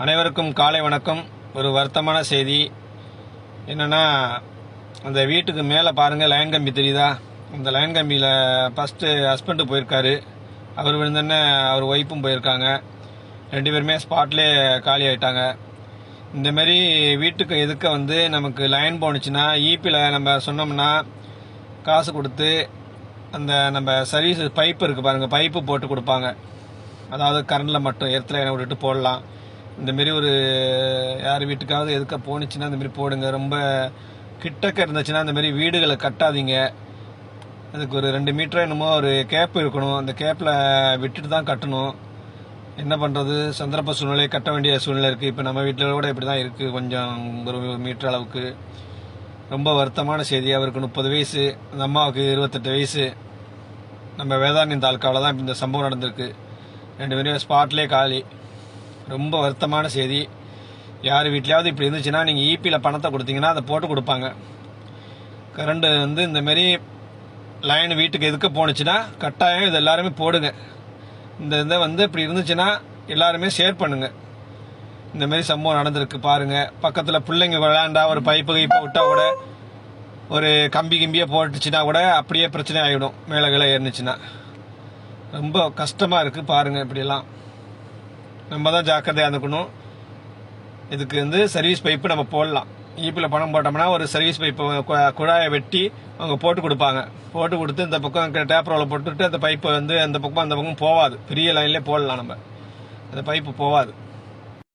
அனைவருக்கும் காலை வணக்கம். ஒரு வருத்தமான செய்தி. என்னென்னா அந்த வீட்டுக்கு மேலே பாருங்கள் லைன் கம்பி தெரியுதா? அந்த லைன் கம்பியில் ஃபஸ்ட்டு ஹஸ்பண்டு போயிருக்காரு. அவர் விழுந்தோடனே அவர் ஒய்ஃபும் போயிருக்காங்க. ரெண்டு பேருமே ஸ்பாட்லேயே காலி ஆகிட்டாங்க இந்தமாரி வீட்டுக்கு எதுக்க வந்து நமக்கு லைன் போணுச்சுன்னா ஈபியில் நம்ம சொன்னோம்னா காசு கொடுத்து அந்த நம்ம சர்வீஸ் பைப்பு இருக்குது பாருங்கள் பைப்பு போட்டு கொடுப்பாங்க. அதாவது கரண்டில் மட்டும் எர்த்தில் எண்ணெய் விட்டுட்டு போடலாம். இந்த மாரி ஒரு யார் வீட்டுக்காவது எதுக்க போணுச்சுன்னா இந்தமாரி போடுங்க. ரொம்ப கிட்டக்க இருந்துச்சுன்னா இந்தமாரி வீடுகளை கட்டாதீங்க. அதுக்கு ஒரு ரெண்டு மீட்டர் என்னமோ ஒரு கேப் இருக்கணும். அந்த கேப்பில் விட்டுட்டு தான் கட்டணும். என்ன பண்ணுறது சந்தர்ப்ப சூழ்நிலை கட்ட வேண்டிய சூழ்நிலை இருக்குது இப்போ நம்ம வீட்டில் கூட இப்படி தான் இருக்குது கொஞ்சம் ஒரு மீட்டர் அளவுக்கு. ரொம்ப வருத்தமான செய்தி அவருக்கு முப்பது வயசு அந்த அம்மாவுக்கு இருபத்தெட்டு வயசு. நம்ம வேதாரண்யம் தாலுக்காவில் தான் இந்த சம்பவம் நடந்திருக்கு. ரெண்டு பேரும் ஸ்பாட்லேயே காலி. ரொம்ப வருத்தமான செய்தி. யார் வீட்லயாவது இப்படி இருந்துச்சுன்னா நீங்கள் ஈபியில் பணத்தை கொடுத்தீங்கன்னா அதை போட்டு கொடுப்பாங்க. கரண்ட் வந்து இந்தமாரி லைன் வீட்டுக்கு எதுக்க போணுச்சுன்னா கட்டாயம் இது எல்லாருமே போடுங்க. இந்த இதை வந்து இப்படி இருந்துச்சுன்னா எல்லாருமே ஷேர் பண்ணுங்கள் இந்தமாரி சம்பவம் நடந்திருக்கு பாருங்கள் பக்கத்தில் பிள்ளைங்க விளையாண்டா ஒரு பைப்பு கைப்பை விட்டால் கூட ஒரு கம்பி கிம்பியை போட்டுச்சுன்னா கூட அப்படியே பிரச்சனை ஆகிடும் மேலே கீழே ஏறிச்சுன்னா ரொம்ப கஷ்டமாக இருக்குது பாருங்க இப்படியெல்லாம். நம்ம தான் ஜாக்கிரதையாக இருந்துக்கணும். இதுக்கு வந்து சர்வீஸ் பைப்பு நம்ம போடலாம். ஈப்பில் பணம் போட்டோம்னா ஒரு சர்வீஸ் பைப்பு கு- குழாயை வெட்டி அவங்க போட்டு கொடுப்பாங்க. போட்டு கொடுத்து இந்த பக்கம் டேப் ரோல போட்டுட்டு அந்த பைப்பு வந்து அந்த பக்கம் அந்த பக்கம் போகாது பெரிய லைன்லேயே போடலாம் நம்ம. அந்த பைப்பு போகாது